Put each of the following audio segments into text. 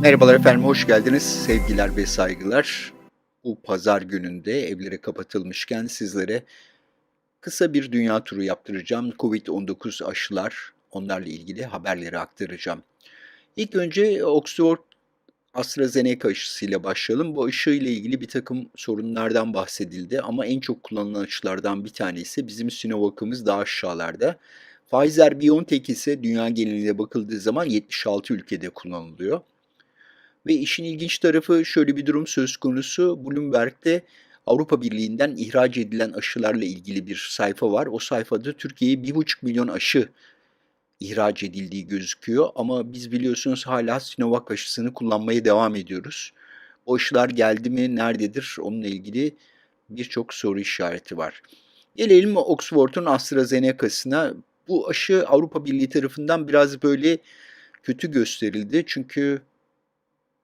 Merhabalar efendim, hoş geldiniz. Sevgiler ve saygılar. Bu pazar gününde evlere kapatılmışken sizlere kısa bir dünya turu yaptıracağım. Covid-19 aşılar, onlarla ilgili haberleri aktaracağım. İlk önce Oxford AstraZeneca aşısıyla başlayalım. Bu aşı ile ilgili bir takım sorunlardan bahsedildi ama en çok kullanılan aşılardan bir tanesi bizim Sinovac'ımız daha aşağılarda. Pfizer-BioNTech ise dünya genelinde bakıldığı zaman 76 ülkede kullanılıyor. Ve işin ilginç tarafı şöyle bir durum söz konusu. Bloomberg'de Avrupa Birliği'nden ihraç edilen aşılarla ilgili bir sayfa var. O sayfada Türkiye'ye 1,5 milyon aşı ihraç edildiği gözüküyor. Ama biz biliyorsunuz hala Sinovac aşısını kullanmaya devam ediyoruz. O aşılar geldi mi, nerededir onunla ilgili birçok soru işareti var. Gelelim Oxford'un AstraZeneca'sına. Bu aşı Avrupa Birliği tarafından biraz böyle kötü gösterildi. Çünkü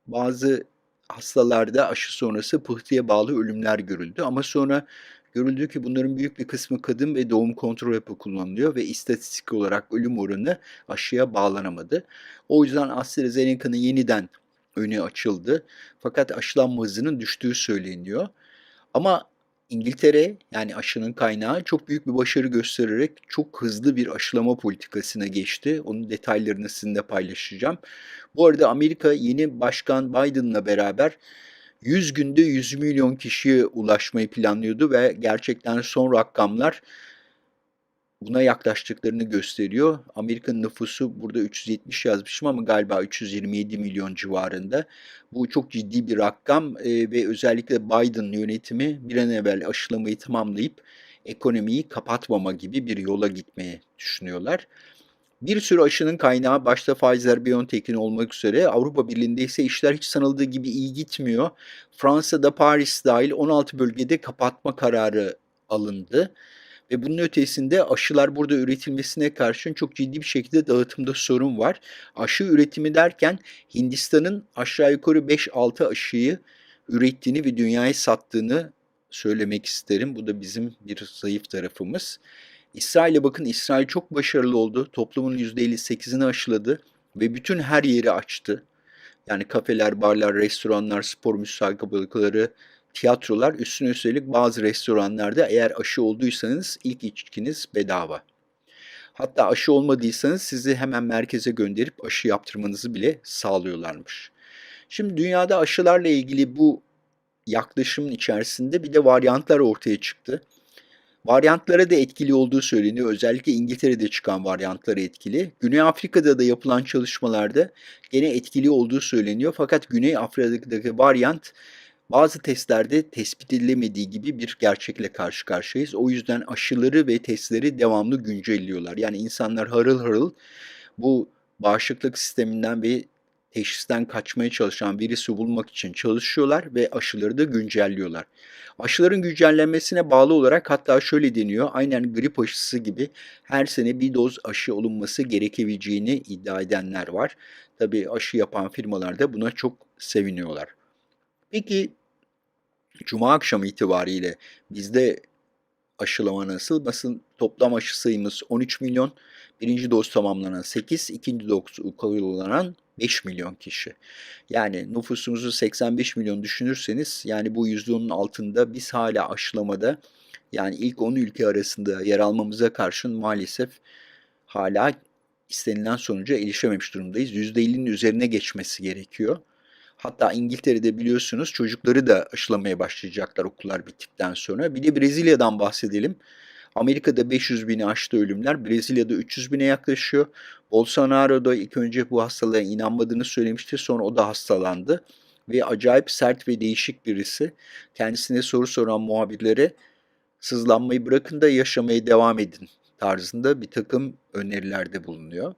bazı hastalarda aşı sonrası pıhtıya bağlı ölümler görüldü ama sonra görüldü ki bunların büyük bir kısmı kadın ve doğum kontrol hapı kullanılıyor ve istatistik olarak ölüm oranı aşıya bağlanamadı. O yüzden AstraZeneca'nın yeniden önü açıldı. Fakat aşılanma hızının düştüğü söyleniyor. Ama İngiltere yani aşının kaynağı çok büyük bir başarı göstererek çok hızlı bir aşılama politikasına geçti. Onun detaylarını sizinle paylaşacağım. Bu arada Amerika yeni başkan Biden'la beraber 100 günde 100 milyon kişiye ulaşmayı planlıyordu ve gerçekten son rakamlar buna yaklaştıklarını gösteriyor. Amerika'nın nüfusu burada 370 yazmışım ama galiba 327 milyon civarında. Bu çok ciddi bir rakam e, ve özellikle Biden yönetimi bir an evvel aşılamayı tamamlayıp ekonomiyi kapatmama gibi bir yola gitmeye düşünüyorlar. Bir sürü aşının kaynağı başta Pfizer-BioNTech'in olmak üzere Avrupa Birliği'nde ise işler hiç sanıldığı gibi iyi gitmiyor. Fransa'da Paris dahil 16 bölgede kapatma kararı alındı. Ve bunun ötesinde aşılar burada üretilmesine karşın çok ciddi bir şekilde dağıtımda sorun var. Aşı üretimi derken Hindistan'ın aşağı yukarı 5-6 aşıyı ürettiğini ve dünyaya sattığını söylemek isterim. Bu da bizim bir zayıf tarafımız. İsrail'e bakın İsrail çok başarılı oldu. Toplumun %58'ini aşıladı ve bütün her yeri açtı. Yani kafeler, barlar, restoranlar, spor müsabakaları, tiyatrolar üstüne üstelik bazı restoranlarda eğer aşı olduysanız ilk içkiniz bedava. Hatta aşı olmadıysanız sizi hemen merkeze gönderip aşı yaptırmanızı bile sağlıyorlarmış. Şimdi dünyada aşılarla ilgili bu yaklaşımın içerisinde bir de varyantlar ortaya çıktı. Varyantlara da etkili olduğu söyleniyor. Özellikle İngiltere'de çıkan varyantlara etkili. Güney Afrika'da da yapılan çalışmalarda gene etkili olduğu söyleniyor. Fakat Güney Afrika'daki varyant bazı testlerde tespit edilemediği gibi bir gerçekle karşı karşıyayız. O yüzden aşıları ve testleri devamlı güncelliyorlar. Yani insanlar harıl harıl bu bağışıklık sisteminden ve teşhisten kaçmaya çalışan virüsü bulmak için çalışıyorlar ve aşıları da güncelliyorlar. Aşıların güncellenmesine bağlı olarak hatta şöyle deniyor, aynen grip aşısı gibi her sene bir doz aşı olunması gerekebileceğini iddia edenler var. Tabii aşı yapan firmalar da buna çok seviniyorlar. Peki Cuma akşamı itibariyle bizde aşılama nasıl? Basın toplam aşı sayımız 13 milyon. Birinci doz tamamlanan 8, ikinci doz uygulanan 5 milyon kişi. Yani nüfusumuzu 85 milyon düşünürseniz yani bu %10'un altında biz hala aşılamada yani ilk 10 ülke arasında yer almamıza karşın maalesef hala istenilen sonuca erişememiş durumdayız. %50'nin üzerine geçmesi gerekiyor. Hatta İngiltere'de biliyorsunuz çocukları da aşılamaya başlayacaklar okullar bittikten sonra. Bir de Brezilya'dan bahsedelim. Amerika'da 500 bini aştı ölümler. Brezilya'da 300 bine yaklaşıyor. Bolsonaro da ilk önce bu hastalığa inanmadığını söylemişti. Sonra o da hastalandı. Ve acayip sert ve değişik birisi. Kendisine soru soran muhabirlere sızlanmayı bırakın da yaşamaya devam edin tarzında bir takım önerilerde bulunuyor.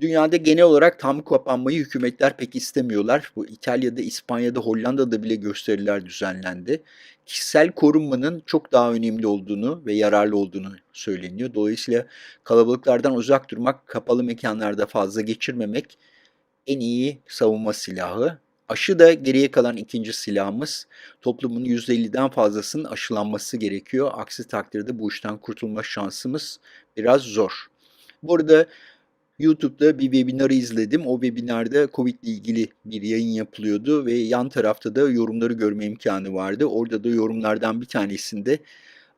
Dünyada genel olarak tam kapanmayı hükümetler pek istemiyorlar. Bu İtalya'da, İspanya'da, Hollanda'da bile gösteriler düzenlendi. Kişisel korunmanın çok daha önemli olduğunu ve yararlı olduğunu söyleniyor. Dolayısıyla kalabalıklardan uzak durmak, kapalı mekanlarda fazla geçirmemek en iyi savunma silahı. Aşı da geriye kalan ikinci silahımız. Toplumun %50'den fazlasının aşılanması gerekiyor. Aksi takdirde bu işten kurtulma şansımız biraz zor. Bu arada YouTube'da bir webinarı izledim. O webinarda COVID ile ilgili bir yayın yapılıyordu ve yan tarafta da yorumları görme imkanı vardı. Orada da yorumlardan bir tanesinde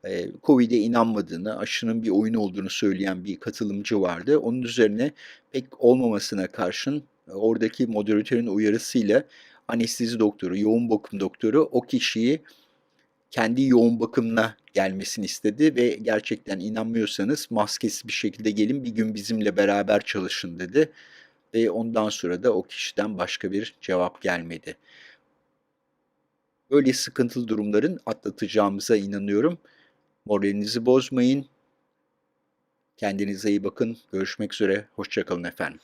e, COVID'e inanmadığını, aşının bir oyun olduğunu söyleyen bir katılımcı vardı. Onun üzerine pek olmamasına karşın e, oradaki moderatörün uyarısıyla anestezi doktoru, yoğun bakım doktoru o kişiyi kendi yoğun bakımına gelmesini istedi ve gerçekten inanmıyorsanız maskesiz bir şekilde gelin bir gün bizimle beraber çalışın dedi. Ve ondan sonra da o kişiden başka bir cevap gelmedi. Böyle sıkıntılı durumların atlatacağımıza inanıyorum. Moralinizi bozmayın. Kendinize iyi bakın. Görüşmek üzere. Hoşçakalın efendim.